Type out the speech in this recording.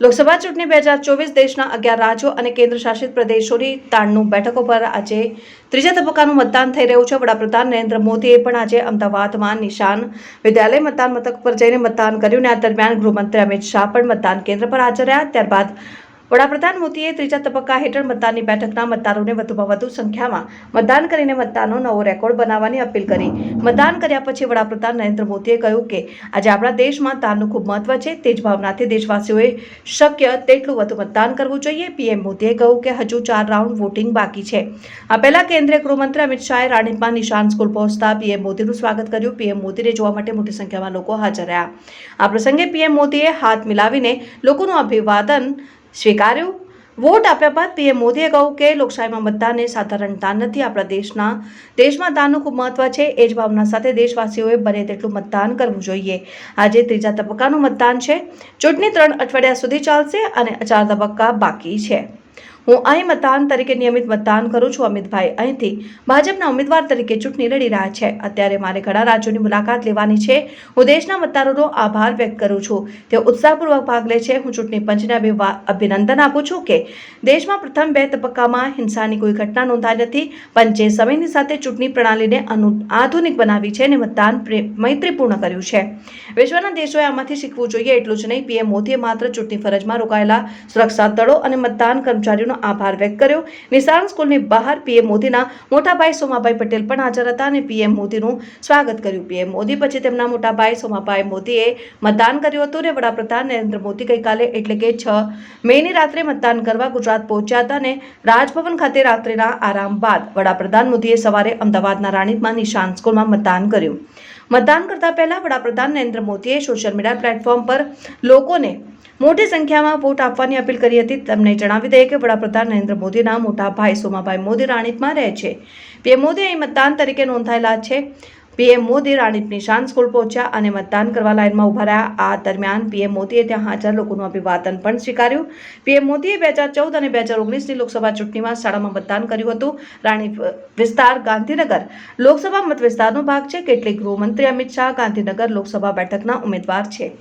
લોકસભા ચૂંટણી બે હજાર ચોવીસ દેશના અગિયાર રાજ્યો અને કેન્દ્ર શાસિત પ્રદેશોની તાણનું બેઠકો પર આજે ત્રીજા તબક્કાનું મતદાન થઈ રહ્યું છે. વડાપ્રધાન નરેન્દ્ર મોદીએ પણ આજે અમદાવાદમાં નિશાન વિદ્યાલય મતદાન મથક પર જઈને મતદાન કર્યું અને આ દરમિયાન ગૃહમંત્રી અમિત શાહ પણ મતદાન કેન્દ્ર પર હાજર રહ્યા. ત્યારબાદ વડાપ્રધાન મોદીએ ત્રીજા તબક્કા હેઠળ મતદાનની બેઠકના મતદારોને વધુમાં વધુ સંખ્યામાં મતદાન કરીને મતદાનનો નવો રેકોર્ડ બનાવવાની અપીલ કરી. મતદાન કર્યા પછી વડાપ્રધાન નરેન્દ્ર મોદીએ કહ્યું કે, આજે આપણા દેશમાં દાનનું ખૂબ મહત્વ છે. તે જ ભાવનાથી દેશવાસીઓએ શક્ય તેટલું વધુ મતદાન કરવું જોઈએ. પીએમ મોદીએ કહ્યું કે, હજુ ચાર રાઉન્ડ વોટિંગ બાકી છે. આ પહેલા કેન્દ્રીય ગૃહમંત્રી અમિત શાહે રાણીપમાં નિશાન સ્કૂલ પહોંચતા પીએમ મોદીનું સ્વાગત કર્યું. પીએમ મોદીને જોવા માટે મોટી સંખ્યામાં લોકો હાજર રહ્યા. આ પ્રસંગે પીએમ મોદીએ હાથ મિલાવીને લોકોનું અભિવાદન સ્વીકાર્યું? વોટ આપ્યા બાદ પીએમ મોદીએ કહ્યું કે લોકશાહીમાં મતદાન એ સાધારણ દાન નથી, આપણા દેશના, દેશમાં દાનનું ખૂબ મહત્વ છે, એ જ ભાવના સાથે દેશવાસીઓએ બને તેટલું મતદાન કરવું જોઈએ. આજે ત્રીજા તબક્કાનું મતદાન છે. ચૂંટણી ત્રણ અઠવાડિયા સુધી ચાલશે અને ચાર તબક્કા બાકી છે. હું અહીં મતદાન તરીકે નિયમિત મતદાન કરું છું, અમિતભાઈ. અહીંથી ભાજપના ઉમેદવાર તરીકે ચૂંટણી લડી રહ્યા છે. અત્યારે મારે ઘણા રાજ્યોની મુલાકાત લેવાની છે. હું દેશના મતદારોનો આભાર વ્યક્ત કરું છું. તેઓ ઉત્સાહપૂર્વક ભાગ લે છે. હું ચૂંટણી પંચને અભિનંદન આપું છું કે દેશમાં પ્રથમ બે તબક્કામાં હિંસાની કોઈ ઘટના નોંધાઈ નથી. પંચે સમયની સાથે ચૂંટણી પ્રણાલીને આધુનિક બનાવી છે અને મતદાન મૈત્રીપૂર્ણ કર્યું છે. વિશ્વના દેશોએ આમાંથી શીખવું જોઈએ એટલું જ નહીં. પીએમ મોદીએ માત્ર ચૂંટણી ફરજમાં રોકાયેલા સુરક્ષા દળો અને મતદાન કર્મચારીઓનો આભાર વ્યક્ત કર્યો. નિશાન સ્કૂલની બહાર પીએમ મોદીના મોટાભાઈ સોમાભાઈ પટેલ પણ હાજર હતા અને પીએમ મોદીનું સ્વાગત કર્યું. પીએમ મોદી પછી તેમના મોટાભાઈ સોમાભાઈ મોદીએ મતદાન કર્યું હતું અને વડાપ્રધાન નરેન્દ્ર મોદી ગઈકાલે એટલે કે છ મેની રાત્રે મતદાન કરવા ગુજરાત પહોંચ્યા હતા અને રાજભવન ખાતે રાત્રિના આરામ બાદ વડાપ્રધાન મોદીએ સવારે અમદાવાદના રાણીપમાં નિશાન સ્કૂલમાં મતદાન કર્યું. મતદાન કરતા પહેલા વડાપ્રધાન નરેન્દ્ર મોદીએ સોશિયલ મીડિયા પ્લેટફોર્મ પર લોકોને મોટી સંખ્યામાં વોટ આપવાની અપીલ કરી હતી. તમને જણાવી દઈએ કે વડાપ્રધાન નરેન્દ્ર મોદીના મોટા ભાઈ સોમાભાઈ મોદી રાણીપમાં રહે છે. પીએમ મોદી અહીં મતદાન તરીકે નોંધાયેલા છે. પીએમ મોદી રાણીપની શાન સ્કૂલ પહોંચ્યા અને મતદાન કરવા લાઇનમાં ઊભા રહ્યા. આ દરમિયાન પીએમ મોદીએ ત્યાં હાજર લોકોનું અભિવાદન પણ સ્વીકાર્યું. પીએમ મોદીએ બે હજાર ચૌદ અને બે હજાર ઓગણીસની લોકસભા ચૂંટણીમાં શાળામાં મતદાન કર્યું હતું. રાણીપ વિસ્તાર ગાંધીનગર. લોકસભા મત વિસ્તારનો ભાગ છે. કેટલીક ગૃહમંત્રી અમિત શાહ ગાંધીનગર લોકસભા બેઠકના ઉમેદવાર છે.